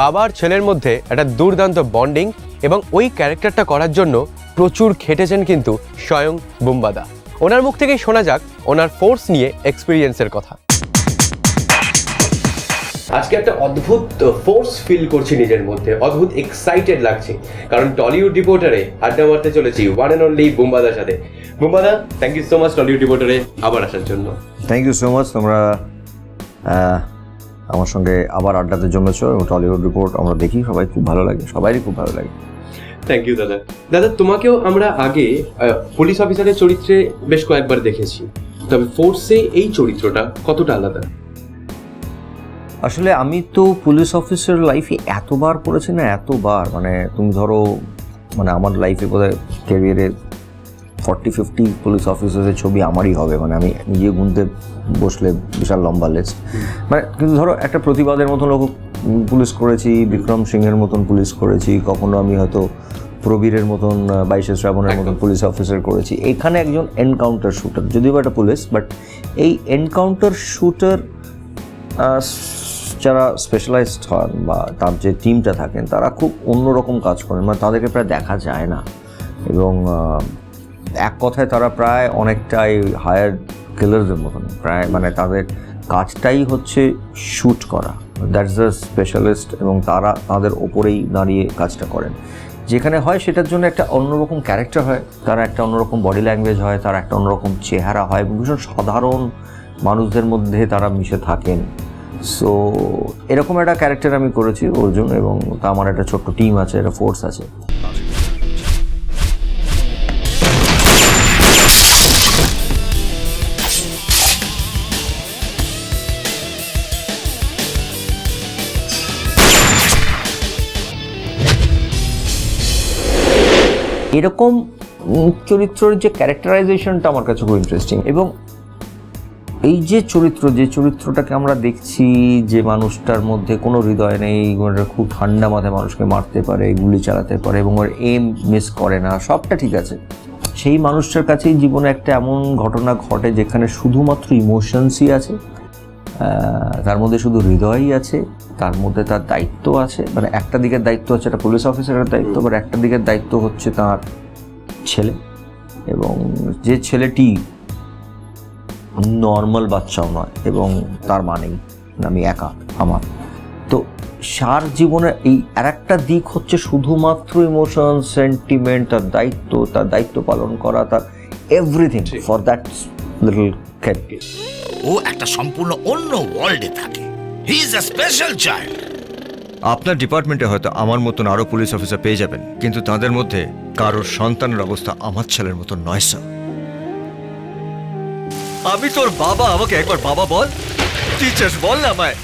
বাবা আর ছেলের মধ্যে একটা দুর্দান্ত বন্ডিং এবং ওই ক্যারেক্টারটা করার জন্য প্রচুর খেটেছেন কিন্তু স্বয়ং বুম্বাদা। ওনার মুখ থেকেই শোনা যাক ওনার ফোর্স নিয়ে এক্সপিরিয়েন্সের কথা। আজকে একটা অদ্ভুত ফোর্স ফিল করছি নিজের মধ্যে অদ্ভুত এক্সাইটেড লাগছে। কারণ টলিউড রিপোর্টারে আড্ডা মারতে চলেছি ওয়ান অ্যান্ড অনলি বুম্বাদার সাথে। বুম্বাদা thank you so much Tollywood রিপোর্টারে আবার আসার জন্য। থ্যাংক ইউ সো মাচ তোমরা আমার সঙ্গে আবার আড্ডাতে জমেছো এবং টলিউড রিপোর্ট আমরা দেখি সবাই খুব ভালো লাগে সবারই খুব ভালো লাগে। থ্যাংক ইউ দাদা। দাদা তোমাকেও আমরা আগে পুলিশ অফিসারের চরিত্রে বেশ কয়েকবার দেখেছি। তবে ফোর্সে এই চরিত্রটা কতটা আলাদা? আসলে আমি তো পুলিশ অফিসার লাইফে এতবার করেছি না এতবার। মানে তুমি ধরো মানে আমার লাইফে বোধহয় ক্যারিয়ারে ফর্টি ফিফটি পুলিশ অফিসারের ছবি আমারই হবে। মানে আমি নিজে গুনতে বসলে বিশাল লম্বা লিস্ট মানে কিন্তু ধরো একটা প্রতিবাদের মতন লোক পুলিশ করেছি বিক্রম সিংহের মতন পুলিশ করেছি কখনো আমি হয়তো প্রবীরের মতন বাইশে শ্রাবণের মতন পুলিশ অফিসার করেছি। এখানে একজন এনকাউন্টার শুটার যদিও বা একটা পুলিশ বাট এই এনকাউন্টার শুটার আহ, যারা স্পেশালাইজড হন বা তার যে টিমটা থাকেন তারা খুব অন্যরকম কাজ করেন। মানে তাদেরকে প্রায় দেখা যায় না। এবং এক কথায় তারা প্রায় অনেকটাই হায়ার কিলারদের মতন। প্রায় মানে তাদের কাজটাই হচ্ছে শ্যুট করা। দ্যাটস দ্য স্পেশালিস্ট এবং তারা তাদের ওপরেই দাঁড়িয়ে কাজটা করেন। যেখানে হয় সেটার জন্য একটা অন্যরকম ক্যারেক্টার হয়, তার একটা অন্যরকম বডি ল্যাঙ্গুয়েজ হয়, তার একটা অন্যরকম চেহারা হয় ভীষণ সাধারণ মানুষদের মধ্যে তারা মিশে থাকেন। সো এরকম একটা ক্যারেক্টার আমি করেছি অর্জুন এবং তা আমার একটা ছোট্ট টিম আছে, একটা ফোর্স আছে। এরকম চরিত্রের যে ক্যারেক্টারাইজেশনটা আমার কাছে খুব ইন্টারেস্টিং এবং এই যে চরিত্র, যে চরিত্রটাকে আমরা দেখছি যে মানুষটার মধ্যে কোনো হৃদয় নেই খুব ঠান্ডা মাথায় মানুষকে মারতে পারে, গুলি চালাতে পারে এবং ওর এম মিস করে না, সবটা ঠিক আছে। সেই মানুষটার কাছেই জীবনে একটা এমন ঘটনা ঘটে যেখানে শুধুমাত্র ইমোশনসই আছে। তার মধ্যে শুধু হৃদয়ই আছে তার মধ্যে তার দায়িত্ব আছে। মানে একটা দিকের দায়িত্ব হচ্ছে একটা পুলিশ অফিসারের দায়িত্ব বাট একটা দিকের দায়িত্ব হচ্ছে তার ছেলে। এবং যে ছেলেটি নর্মাল বাচ্চাও নয় এবং তার মানেই আমি একা আমার। তো সার জীবনের এই আর একটা দিক হচ্ছে শুধুমাত্র ইমোশন সেন্টিমেন্ট তার দায়িত্ব তার দায়িত্ব পালন করা তার এভরিথিং ফর দ্যাট লিটল খেড ও একটা সম্পূর্ণ অন্য ওয়ার্ল্ডে থাকে। He is a special child আপনার ডিপার্টমেন্টে হয়তো আমার মতন আরও পুলিশ অফিসার পেয়ে যাবেন, কিন্তু তাদের মধ্যে কারোর সন্তানের অবস্থা আমার ছেলের মতো নয় স্যার আমি তোর বাবা, আমাকে একবার বাবা বল। টিচার্স বল না আমায়।